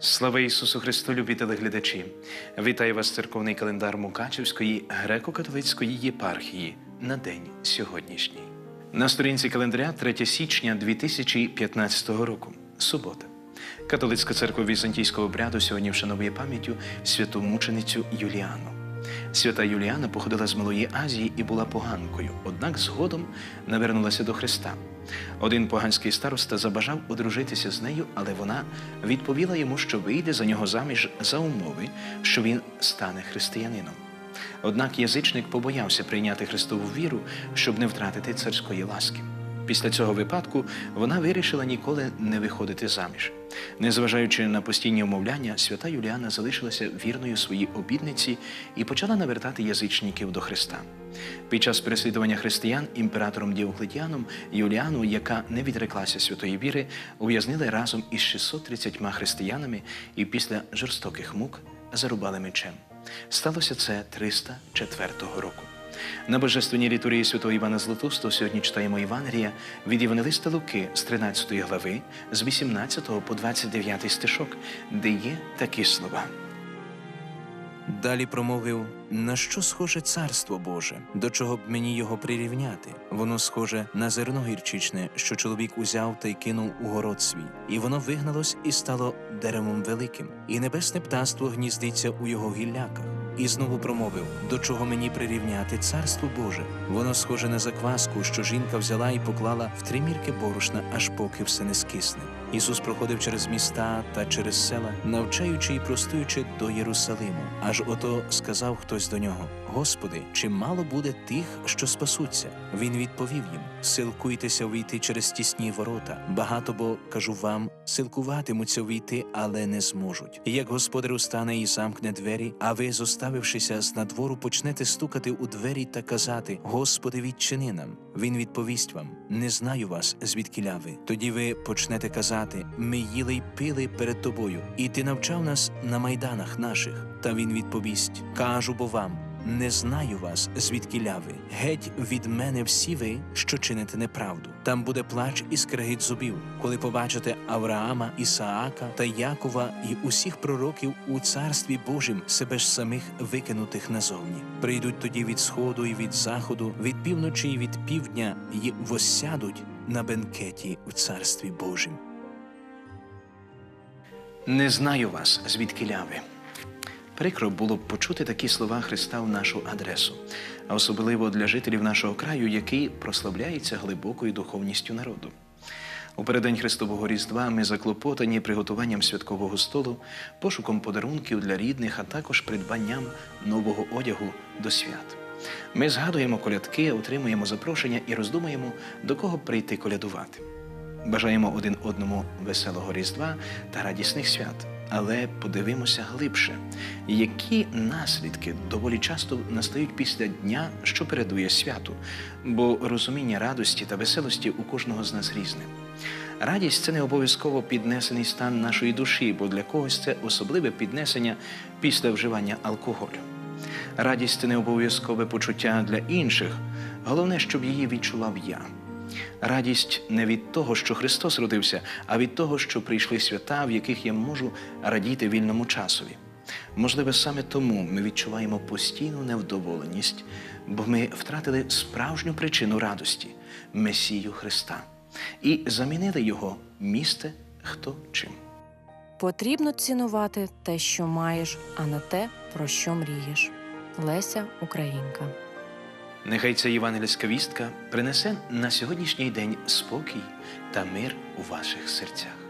Слава Ісусу Христу, любі телеглядачі! Вітаю вас церковний календар Мукачевської греко-католицької єпархії на день сьогоднішній. На сторінці календаря 3 січня 2015 року. Субота. Католицька церква візантійського обряду сьогодні вшановує пам'яттю святу мученицю Юліану. Свята Юліана походила з Малої Азії і була поганкою, однак згодом навернулася до Христа. Один поганський староста забажав одружитися з нею, але вона відповіла йому, що вийде за нього заміж за умови, що він стане християнином. Однак язичник побоявся прийняти Христову віру, щоб не втратити царської ласки. Після цього випадку вона вирішила ніколи не виходити заміж. Незважаючи на постійні умовляння, свята Юліана залишилася вірною своїй обідниці і почала навертати язичників до Христа. Під час переслідування християн імператором Діоклетіаном Юліану, яка не відреклася святої віри, ув'язнили разом із 630 християнами і після жорстоких мук зарубали мечем. Сталося це 304 року. На божественній літургії святого Івана Златоустого сьогодні читаємо Євангелія від Євангелиста Луки з 13 глави, з 18 по 29 стишок, де є такі слова. Далі промовив: на що схоже царство Боже, до чого б мені його прирівняти? Воно схоже на зерно гірчичне, що чоловік узяв та й кинув у город свій, і воно вигналось і стало деревом великим, і небесне птаство гніздиться у його гілляках. І знову промовив: до чого мені прирівняти царство Боже? Воно схоже на закваску, що жінка взяла і поклала в три мірки борошна, аж поки все не скисне. Ісус проходив через міста та через села, навчаючи і простуючи до Єрусалиму. Аж ото сказав хтось до нього: Господи, чи мало буде тих, що спасуться? Він відповів їм: Силкуйтеся війти через тісні ворота. Багато бо кажу вам, силкуватимуться війти, але не зможуть. Як господар устане і замкне двері, а ви, зоставившися з надвору, почнете стукати у двері та казати: Господи, відчини нам. Він відповість вам: Не знаю вас, звідкіля ви. Тоді ви почнете казати: Ми їли й пили перед тобою, і ти навчав нас на майданах наших. Та він відповість: Кажу бо вам. Не знаю вас, звідкіля ви. Геть від мене всі ви, що чините неправду. Там буде плач і скрегіт зубів, коли побачите Авраама, Ісаака та Якова і усіх пророків у царстві Божім себе ж самих викинутих назовні. Прийдуть тоді від сходу і від заходу, від півночі і від півдня, і воссядуть на бенкеті в царстві Божім. Не знаю вас, звідки ви. Прикро було б почути такі слова Христа в нашу адресу, а особливо для жителів нашого краю, який прославляється глибокою духовністю народу. У переддень Христового Різдва ми заклопотані приготуванням святкового столу, пошуком подарунків для рідних, а також придбанням нового одягу до свят. Ми згадуємо колядки, отримуємо запрошення і роздумуємо, до кого прийти колядувати. Бажаємо один одному веселого Різдва та радісних свят. Але подивимося глибше, які наслідки доволі часто настають після дня, що передує святу, бо розуміння радості та веселості у кожного з нас різне. Радість це не обов'язково піднесений стан нашої душі, бо для когось це особливе піднесення після вживання алкоголю. Радість це не обов'язкове почуття для інших, головне, щоб її відчував я. Радість не від того, що Христос родився, а від того, що прийшли свята, в яких я можу радіти вільному часові. Можливо, саме тому ми відчуваємо постійну невдоволеність, бо ми втратили справжню причину радості Месію Христа і замінили його місце хто чим. Потрібно цінувати те, що маєш, а не те, про що мрієш. Леся Українка. Нехай ця євангельська вістка принесе на сьогоднішній день спокій та мир у ваших серцях.